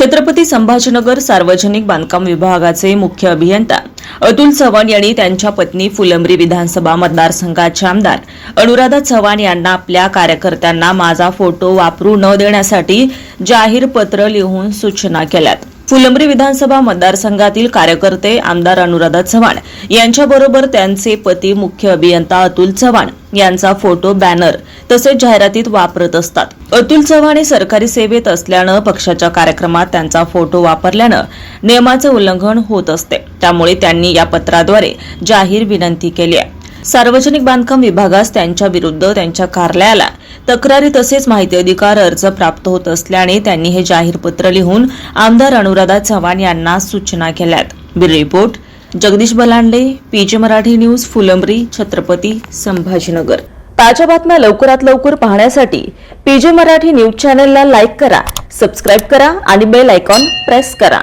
छत्रपती संभाजीनगर सार्वजनिक बांधकाम विभागाचे मुख्य अभियंता अतुल चव्हाण यांनी त्यांच्या पत्नी फुलंब्री विधानसभा मतदारसंघाचे आमदार अनुराधा चव्हाण यांना आपल्या कार्यकर्त्यांना माझा फोटो वापरू न देण्यासाठी जाहीर पत्र लिहून सूचना केल्यात. फुलंब्री विधानसभा मतदारसंघातील कार्यकर्ते आमदार अनुराधा चव्हाण यांच्याबरोबर त्यांचे पती मुख्य अभियंता अतुल चव्हाण यांचा फोटो बॅनर तसेच जाहिरातीत वापरत असतात. अतुल चव्हाण हे सरकारी सेवेत असल्यानं पक्षाच्या कार्यक्रमात त्यांचा फोटो वापरल्यानं नियमाचं उल्लंघन होत असते. त्यामुळे त्यांनी या पत्राद्वारे जाहीर विनंती केली आहे. सार्वजनिक बांधकाम विभागास त्यांच्या विरुद्ध त्यांच्या कार्यालयाला तक्रारी तसेच माहिती अधिकार अर्ज प्राप्त होत असल्याने त्यांनी हे जाहीर पत्र लिहून आमदार अनुराधा चव्हाण यांना सूचना केल्यात. Bureau report Jagdish Balande PJ Marathi news Phulambri Chhatrapati Sambhajinagar. ताज्या बातम्या लवकरात लवकर पाहण्यासाठी पीजे मराठी न्यूज चॅनलला लाईक करा सबस्क्राईब करा आणि बेल आयकॉन प्रेस करा.